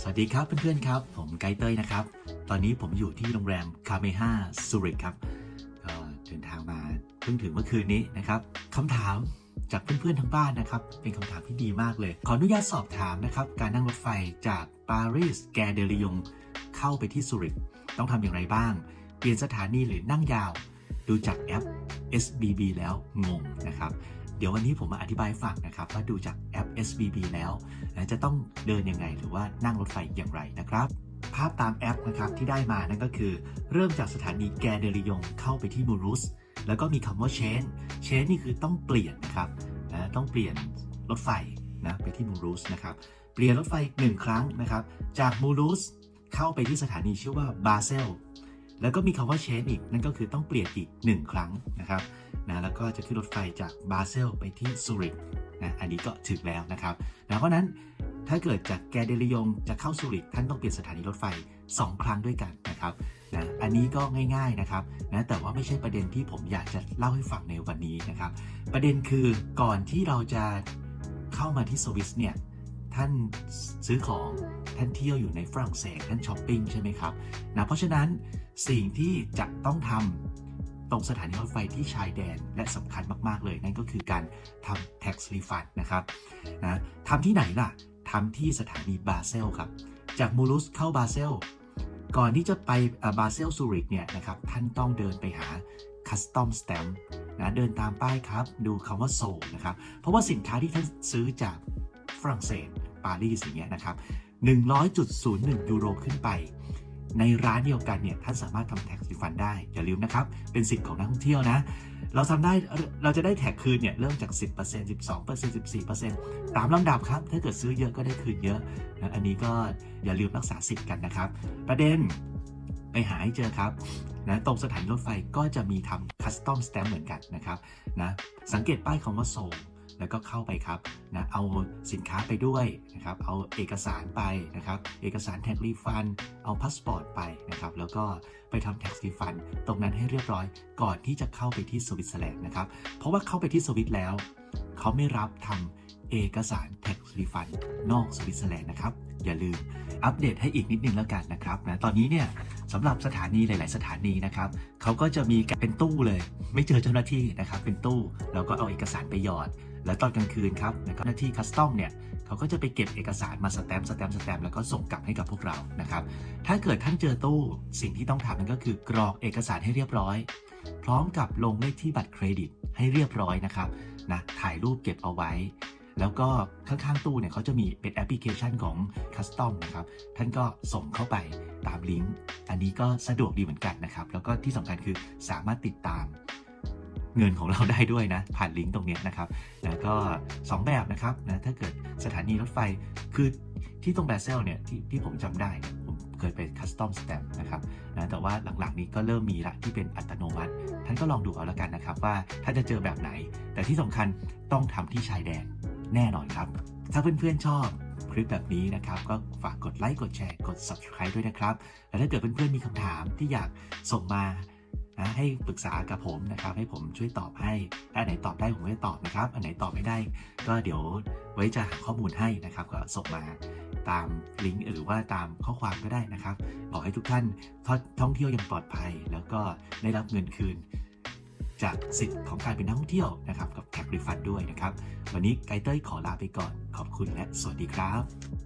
สวัสดีครับเพื่อนๆครับ ผมไกด์เต้ยนะครับ ตอนนี้ผมอยู่ที่โรงแรมคาเมฮาซูริกครับก็เดินทางมาเพิ่งถึงเมื่อคืนนี้นะครับคำถามจากเพื่อนๆทั้งบ้านนะครับ เป็นคำถามที่ดีมากเลย ขออนุญาตสอบถามนะครับ การนั่งรถไฟจากปารีสแกเดลิยงเข้าไปที่ซูริกต้องทำอย่างไรบ้าง เปลี่ยนสถานีหรือนั่งยาว ดูจากแอป SBB แล้วงงนะครับ เดี๋ยววันนี้ผมมาอธิบายให้ฟังนะครับว่าดูจากแอป SBB แล้วนะจะต้องเดินยังไงหรือว่านั่งรถไฟอย่างไรนะครับ ภาพตามแอปนะครับที่ได้มานั่นก็คือ เริ่มจากสถานีแกเดริยงเข้าไปที่มูรุสแล้วก็มีคำว่า change change นี่คือต้องเปลี่ยนนะครับนะต้องเปลี่ยนรถไฟนะไปที่มูรุสนะครับเปลี่ยนรถไฟหนึ่งครั้งนะครับ จากมูรุสเข้าไปที่สถานีชื่อว่าบาเซลแล้วก็มีคำว่า change อีกนั่นก็คือต้องเปลี่ยนอีก 1 ครั้งนะครับ นะแล้วก็จะขึ้นรถไฟจากบาเซลไปที่ซูริกนะอันนี้ก็ถึงแล้วนะครับนะเพราะนั้นถ้าเกิดจากแกเดลิยงจะเข้าซูริกท่านต้องเปลี่ยนสถานีรถไฟ 2 ครั้งด้วยกันนะครับนะอันนี้ก็ง่ายๆนะครับนะแต่ว่าไม่ใช่ประเด็นที่ผมอยากจะเล่าให้ฟังในวันนี้นะครับ ประเด็นคือก่อนที่เราจะเข้ามาที่สวิสเนี่ยท่านซื้อของท่านเที่ยวอยู่ในฝรั่งเศสท่านช้อปปิ้งใช่ไหมครับนะเพราะฉะนั้นสิ่งที่จะต้องทำต รงสถานีรถไฟที่ชายแดนและสำคัญมาก ๆ เลย นั่นก็คือการทำ tax refund นะครับนะทำที่ไหนล่ะทำที่สถานีบาเซลครับ จากมูรุสเข้าบาเซล ก่อนที่จะไปบาเซลซูริกเนี่ยนะครับ ท่านต้องเดินไปหา Custom Stamp นะเดินตามป้ายครับ ดูคำว่าโซนะครับ เพราะว่าสินค้าที่ท่านซื้อจากฝรั่งเศสปารีสอย่างเงี้ยนะครับ100.01 ยูโรขึ้นไป ในร้านเดียวกันเนี่ยท่านสามารถทำแท็กซี่ฟันได้อย่าลืมนะครับเป็นสิทธิ์ของนักท่องเที่ยวนะเราทำได้เราจะได้แท็กคืนเนี่ยเริ่มจาก 10% 12% 14%ตามลำดับครับ ถ้าเกิดซื้อเยอะก็ได้คืนเยอะนะอันนี้ก็อย่าลืมรักษาสิทธิ์กันนะครับ ประเด็นไปหาให้เจอครับนะตรงสถานีรถไฟก็จะมีทำคัสตอมสแตมป์เหมือนกันนะครับนะสังเกตป้ายคำว่าโซ แล้วก็เข้าไปครับนะเอาสินค้าไปด้วยนะครับเอาเอกสารไปนะครับเอกสารแท็กรีฟัน เอาพาสปอร์ตไปนะครับแล้วก็ไปทำแท็กรีฟัน ตรงนั้นให้เรียบร้อยก่อนที่จะเข้าไปที่สวิตเซอร์แลนด์นะครับเพราะว่าเข้าไปที่สวิตแล้ว เขาไม่รับทำเอกสารแท็กรีฟันนอกสวิตเซอร์แลนด์นะครับอย่าลืมอัปเดตให้อีกนิดนึงแล้วกันนะครับนะตอนนี้เนี่ยสำหรับสถานีหลาย ๆ สถานีนะครับเขาก็จะมีเป็นตู้เลย ไม่เจอเจ้าหน้าที่นะครับ เป็นตู้แล้วก็เอาเอกสารไปหยอด แล้วตอนกลางคืนครับแล้วก็หน้าที่คัสตอมเนี่ยเขาก็จะไปเก็บเอกสารมาสแตมป์สแตมป์สแตมป์แล้วก็ส่งกลับให้กับพวกเรานะครับ ถ้าเกิดท่านเจอตู้สิ่งที่ต้องทำนั่นก็คือกรอกเอกสารให้เรียบร้อย พร้อมกับลงเลขที่บัตรเครดิตให้เรียบร้อยนะครับนะถ่ายรูปเก็บเอาไว้ แล้วก็ข้างๆตู้เนี่ยเขาจะมีเป็นแอปพลิเคชันของ Custom นะครับท่านก็ส่งเข้าไปตามลิงก์อันนี้ก็สะดวกดีเหมือนกันนะครับ แล้วก็ที่สำคัญคือสามารถติดตาม เงินของเราได้ด้วยนะ ผ่านลิงก์ตรงนี้นะครับแล้วก็ 2 แบบนะครับนะถ้าเกิดสถานีรถไฟคือที่ตรงแบเซลเนี่ยที่ที่ผมจำได้ผมเคยไปคัสตอมสแตมนะครับนะแต่ว่าหลังๆนี้ก็เริ่มมีละที่เป็นอัตโนมัติ ท่านก็ลองดูเอาล้วกันนะครับว่าถ้าจะเจอแบบไหน แต่ที่สำคัญต้องทำที่ชายแดนแน่นอนครับ ถ้าเพื่อนๆชอบคลิปแบบนี้นะครับ ก็ฝากกดไลค์กดแชร์กด subscribe ด้วยนะครับ และถ้าเกิดเพื่อนๆมีคำถามที่อยากส่งมา นะให้ปรึกษากับผมนะครับ ให้ผมช่วยตอบให้อันไหนตอบได้ผมก็จะตอบนะครับ อันไหนตอบไม่ได้ ก็เดี๋ยวไว้จะหาข้อมูลให้นะครับ ก็ส่งมาตามลิงก์หรือว่าตามข้อความก็ได้นะครับขอให้ทุกท่านท่องเที่ยวอย่างปลอดภัย แล้วก็ได้รับเงินคืน จากสิทธิ์ของการเป็นนักท่องเที่ยวนะครับ กับแท็กรีฟันด้วยนะครับ วันนี้ไกด์เต้ยขอลาไปก่อน ขอบคุณและสวัสดีครับ